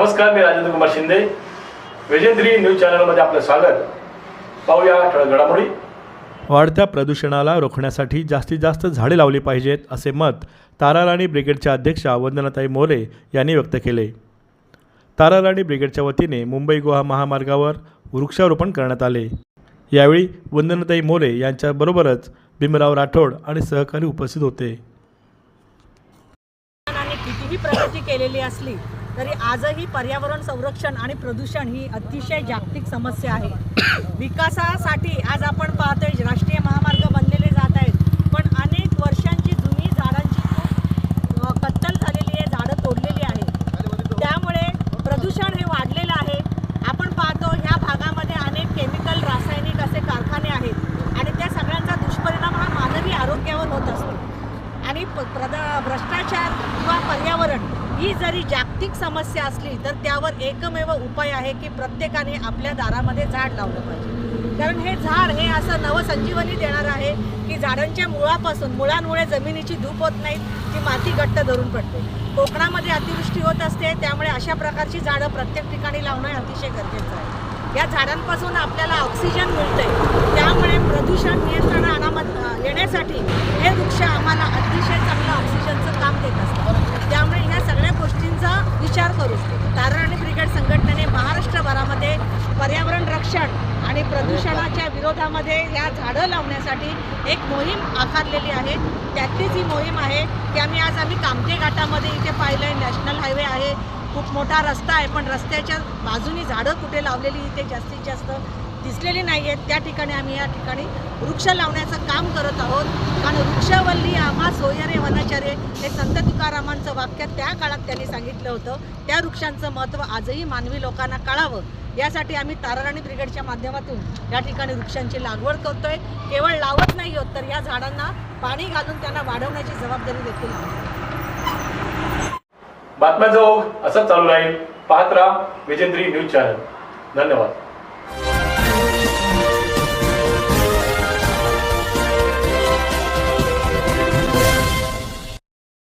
नमस्कार मी राजेंद्र कुमार शिंदे. वेजेंद्री न्यूज चॅनलमध्ये आपलं स्वागत. पाहूया ठळक घडामोडी. वाढत्या प्रदूषणाला रोखण्यासाठी जास्तीत जास्त झाडे लावली पाहिजेत असे मत ताराराणी ब्रिगेडच्या अध्यक्षा वंदनाताई मोरे यांनी व्यक्त केले. ताराराणी ब्रिगेडच्या वतीने मुंबई गोवा महामार्गावर वृक्षारोपण करण्यात आले. यावेळी वंदनाताई मोरे यांच्याबरोबरच भीमराव राठोड आणि सहकारी उपस्थित होते. कितीही प्रगती केलेली असली तरी आजही पर्यावरण संरक्षण आणि प्रदूषण ही अतिशय जागतिक समस्या आहे. विकासासाठी आज आपण पाहतोय राष्ट्रीय महामार्ग बनलेले जात आहेत. पण अनेक वर्षांची जुनी झाडांची खूप कत्तल झालेली आहे झाडं तोडलेली आहेत. त्यामुळे प्रदूषण हे वाढलेलं आहे. आपण पाहतो ह्या भागामध्ये अनेक केमिकल रासायनिक असे कारखाने आहेत. आणि त्या सगळ्यांचा दुष्परिणाम हा मानवी आरोग्यावर होत असतो. आणि प- प्रदा भ्रष्टाचार किंवा पर्यावरण ही जरी जागतिक समस्या असली तर त्यावर एकमेव उपाय आहे की प्रत्येकाने आपल्या दारामध्ये झाड लावलं पाहिजे. कारण हे झाड हे असं नवसंजीवनी देणार आहे की झाडांच्या मुळापासून मुळांमुळे जमिनीची धूप होत नाही ती माती घट्ट धरून पडते. कोकणामध्ये अतिवृष्टी होत असते त्यामुळे अशा प्रकारची झाडं प्रत्येक ठिकाणी लावणं अतिशय गरजेचं आहे. या झाडांपासून आपल्याला ऑक्सिजन मिळते त्यामुळे प्रदूषण नियंत्रण अनामत येण्यासाठी हे वृक्ष आम्हाला अतिशय चांगलं ऑक्सिजनचं काम देत असतं त्यामुळे ह्या सगळ्या गोष्टींचा विचार करू. तारण आणि ब्रिगेड संघटनेने महाराष्ट्रभरामध्ये पर्यावरण रक्षण आणि प्रदूषणाच्या विरोधामध्ये या झाडं लावण्यासाठी एक मोहीम आखारलेली आहे. त्यातलीच ही मोहीम आहे की आम्ही आज आम्ही कामते घाटामध्ये इथे पाहिलं आहे नॅशनल हायवे आहे. खूप मोठा रस्ता आहे पण रस्त्याच्या बाजूनी झाडं कुठे लावलेली इथे जास्तीत जास्त दिसलेली नाही आहेत त्या ठिकाणी आम्ही या ठिकाणी वृक्ष लावण्याचं काम करत आहोत. कारण वृक्षवल्ली आम्हा सोयरे वनाचार्य हे संत तुकारामांचं वाक्य त्या काळात त्यांनी सांगितलं होतं. त्या वृक्षांचं महत्त्व आजही मानवी लोकांना कळावं. यासाठी आम्ही ताराराणी ब्रिगेडच्या माध्यमातून या ठिकाणी वृक्षांची लागवड करतोय. केवळ लावत नाही होत तर या झाडांना पाणी घालून त्यांना वाढवण्याची जबाबदारी देखील आहे बातम्याचा ओघ असंच चालू राहील. पाहत राहा विजेंद्री न्यूज चॅनल. धन्यवाद.